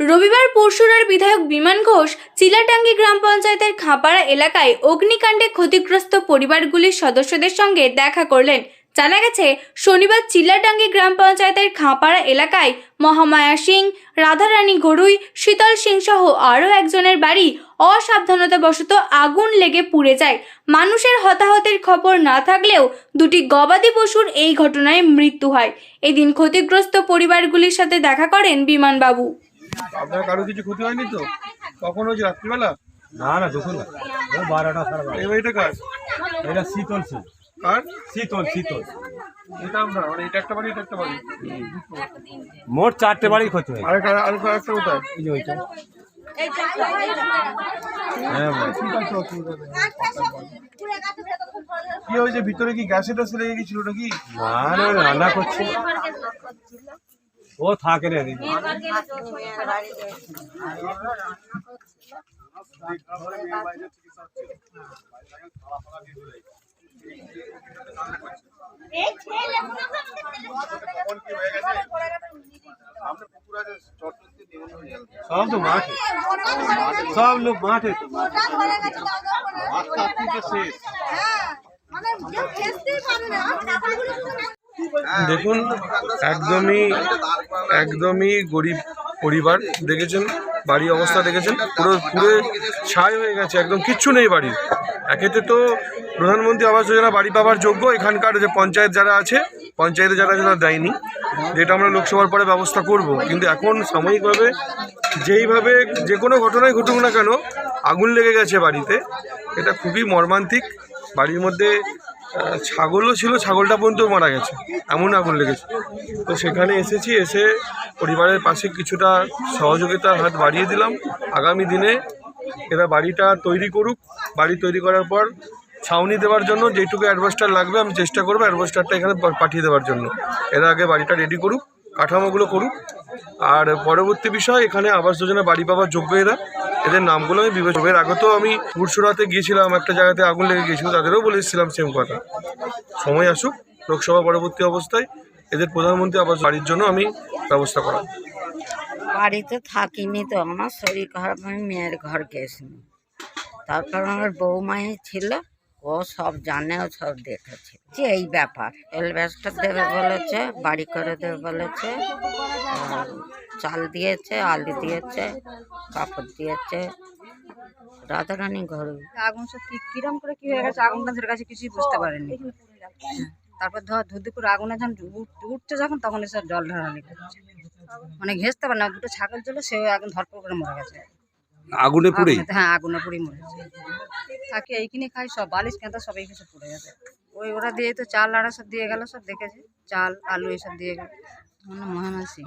রবিবার পরশুরার বিধায়ক বিমান ঘোষ চিলাটাঙ্গি গ্রাম পঞ্চায়েতের খাপাড়া এলাকায় অগ্নিকাণ্ডে ক্ষতিগ্রস্ত পরিবারগুলির সদস্যদের সঙ্গে দেখা করলেন। জানা গেছে, শনিবার চিল্লাটাঙ্গি গ্রাম পঞ্চায়েতের খাঁপাড়া এলাকায় মহামায়া সিং, রাধারানী গড়ুই শীতল সিং সহ আরও একজনের বাড়ি অসাবধানতাবশত আগুন লেগে পুড়ে যায়। মানুষের হতাহতের খবর না থাকলেও দুটি গবাদি পশুর এই ঘটনায় মৃত্যু হয়। এদিন ক্ষতিগ্রস্ত পরিবারগুলির সাথে দেখা করেন বিমানবাবু। আপনার কারও কিছু ক্ষতি হয়নি তো? কখন হয়েছে রাত্রিবেলা? না না দুপুর না। বারোটা সাড়ে বারোটা। এই বাড়িটা কার? এটা শীতল ছিল কার? শীতল শীতল। এটা আমরা মানে এটা একটা বাড়ি এটা একটা বাড়ি। মোট চারটে বাড়ি ক্ষতি হয়েছে আরেকটা আরেকটা আরেকটা কোথায়? এই যে ওইটা। হ্যাঁ কি হয়েছে? ভিতরে কি গ্যাসে টাসে লেগে গেছিল নাকি? না না রান্না করছি ও থাকে রে এদিকে। সব তো মাঠে সব লোক মাঠে তো। দেখুন, একদমই একদমই গরিব পরিবার দেখেছেন বাড়ির অবস্থা দেখেছেন, পুরো পুরো ছাই হয়ে গেছে, একদম কিচ্ছু নেই বাড়ির। একেতে তো প্রধানমন্ত্রী আবাস যোজনা বাড়ি পাওয়ার যোগ্য, এখানকার যে পঞ্চায়েত যারা আছে, পঞ্চায়েতে যারা আছে তারা দেয়নি। যেটা আমরা লোকসভার পরে ব্যবস্থা করব। কিন্তু এখন সাময়িকভাবে যেইভাবে যে কোনো ঘটনাই ঘটুক না কেন, আগুন লেগে গেছে বাড়িতে। এটা খুবই মর্মান্তিক। বাড়ির মধ্যে ছাগলও ছিল, ছাগলটা পর্যন্ত মারা গেছে, এমন আগুন লেগেছে। তো সেখানে এসেছি, এসে পরিবারের পাশে কিছুটা সহযোগিতার হাত বাড়িয়ে দিলাম। আগামী দিনে এরা বাড়িটা তৈরি করুক। বাড়ি তৈরি করার পর ছাউনি দেওয়ার জন্য যেটুকু অ্যাডভাস্টার লাগবে, আমি চেষ্টা করব অ্যাডভাস্টারটা এখানে পাঠিয়ে দেওয়ার জন্য। এরা আগে বাড়িটা রেডি করুক, কাঠামোগুলো করুক। আর পরবর্তী বিষয়, এখানে আবাস যোজনা বাড়ি পাওয়ার যোগ্য এরা। এদের নামগুলো আমি বিবেচনা এর আগে তো আমি পুরসুরাতে গিয়েছিলাম, একটা জায়গাতে আগুন লেগে গিয়েছিল, তাদেরও বলেছিলাম সেম কথা। সময় আসুক, লোকসভা পরবর্তী অবস্থায় এদের প্রধানমন্ত্রী আবাস বাড়ির জন্য আমি ব্যবস্থা করা বাড়িতে থাকিনি তো, আমার শরীর খারাপ, আমি মেয়ের ঘর তার তারপর আমার বৌমাই ছিল ও সব জানে ও সব দেখেছে। যে এই ব্যাপার। এলভেস্টার দেবে বলেছে বাড়ি করে দেবে বলেছে আর চাল দিয়েছে আলু দিয়েছে কাপড় দিয়েছে। রাধারানী ঘর আগুন সব কি কিরম করে কি হয়ে গেছে? আগুনটা ধরে গেছে কিছুই বুঝতে পারেনি। তারপর ধর ধুদি করে আগুনে যখন উঠছে যখন তখন এসে জল ঢালানি করছে। মানে ঘেসতে পারে না দুটো ছাগল ছিল সে আগুন ধরপর করে মরে গেছে। আগুনে পুড়ে হ্যাঁ আগুনে পুড়ে মরে থাকে এইখানে খাই সব বালিশ কেঁদা সব কিছু সব পড়ে গেছে। ওই ওরা দিয়ে তো চাল আড়া সব দিয়ে গেল সব দেখেছে চাল আলু এসব দিয়ে গেল। নাম সিং।